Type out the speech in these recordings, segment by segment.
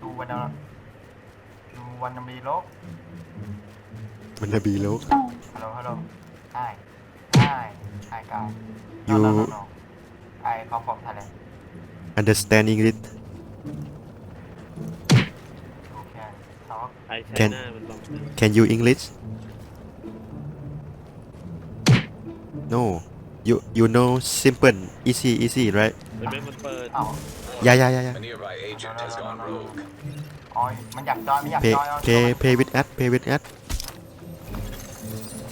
ดูวันนดูวันนมีโลกมันจะบีโลกฮัลโหลฮัลโหลไอ้ไอ้ไอ้กาย You ไอ้คอมฟอร์มไทยแลนด์ understand English โอเคท็อกไอ้ใช้ Can- หน้ามันบอก Can you English No you you know simple easy easy right เห็นไหมมันเปิดเอ้า yeah yeah yeah yeah A nearby agent has gone rogue. อ๋อมันอยากจอยไม่อยาก pay จอยเอา pay pay with us pay with us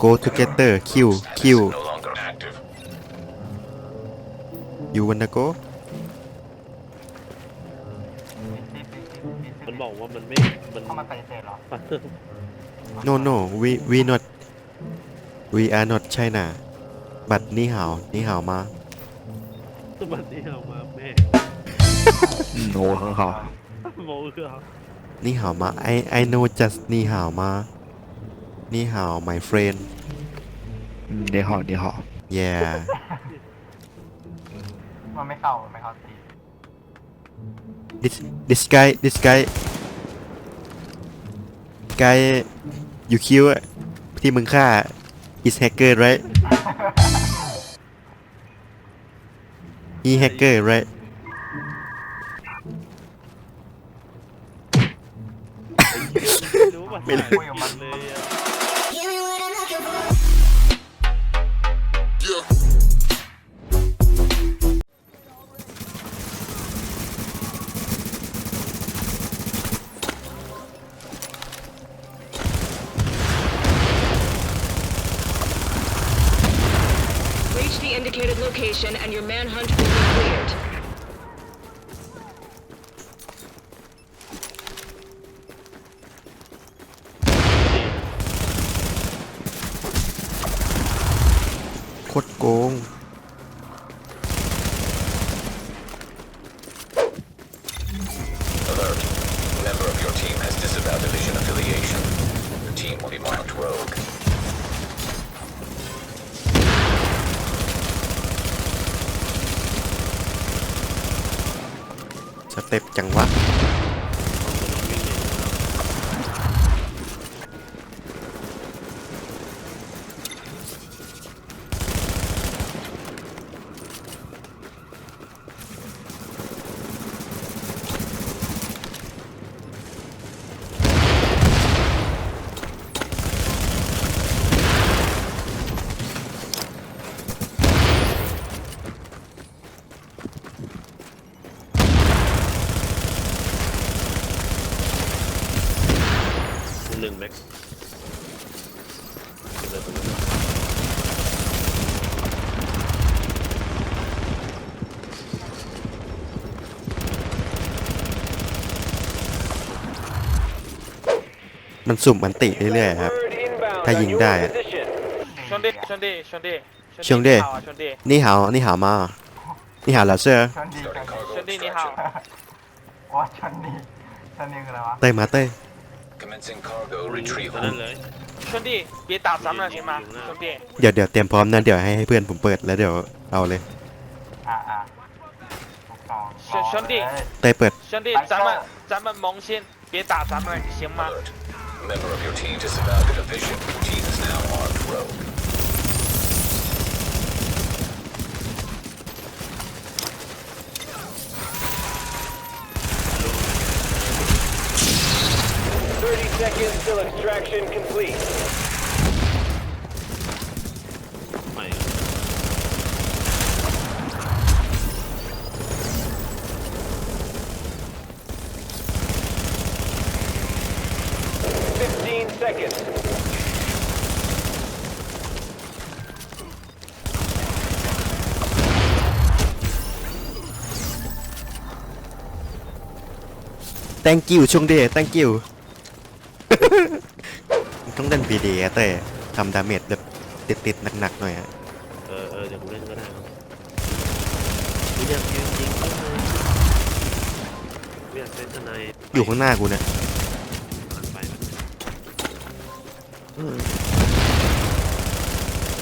go together kill kill No longer active. you wanna go มันบอกว่ามันไม่ มันเข้ามาปฏิเสธเหรอ no no we we not we are not China บัดนี่หาวนี่หาวมา สวัสดีครับมาแม่โง่ของเขาโมเอือนี่หาวมาไอไอโนจัสนี่หาวมา นี่หาว my friend เดี๋ยวเหาะเดี๋ยวเหา yeah มันไม่เข้ามันไม่เข้าสิ this this guy this guy guy you kill อะที่มึงฆ่า is hacker right he hacker right ไม่รู้ว่าไม่รู้ คุยกับมัน indicated location and your manhunt will be cleared. โค สเต็ปจังหวะ มันสุ่มมันติเรื่อยๆครับ ถ้ายิงได้ชนดิชนดิชนดีชนดีนี่หาวนี่หาวมานี่หาวเหรอเสื้อชนดีชนเต้ยมาเต้ Commencing cargo ตอนนั้น retrieval. เลย 兄弟别打咱们了行吗？兄弟， เดี๋ยวเดี๋ยวเตรียมพร้อมนะเดี๋ยวให้ให้เพื่อนผมเปิดแล้วเดี๋ยวเอาเลย อ่าอ่าถูกต้อง 兄兄弟 เต้ยเปิด 兄弟，咱们咱们盟心，别打咱们了行吗？ Alert. A member of your team disavowed the division. Seconds till extraction complete. ใหม่ Fifteen seconds. แ thank you ช่วงเดย์ thank you ต้องเล่นพีดีเต้ยทำดาเมจแบบติดๆหนักๆหน่อยอะเออเออเดี๋ยวกูเล่นก็ได้ครับกูอยากยืนยิงก็เลยกูอยากเป็นทนายอยู่ข้างหน้ากูเนี่ยมันไปมั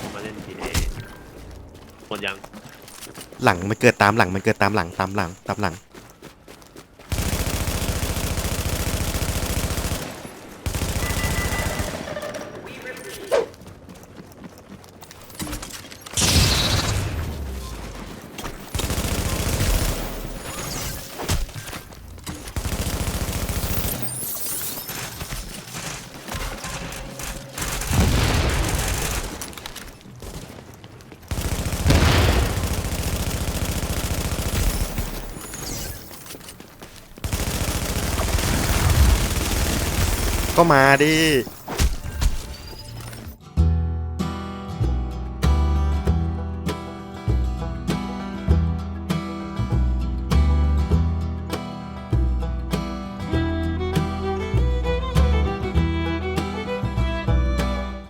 นมาเล่นพีเอหมดยัง หลังมันเกิดตามหลังมันเกิดตามหลังตามหลังตามหลัง ก็มาดิ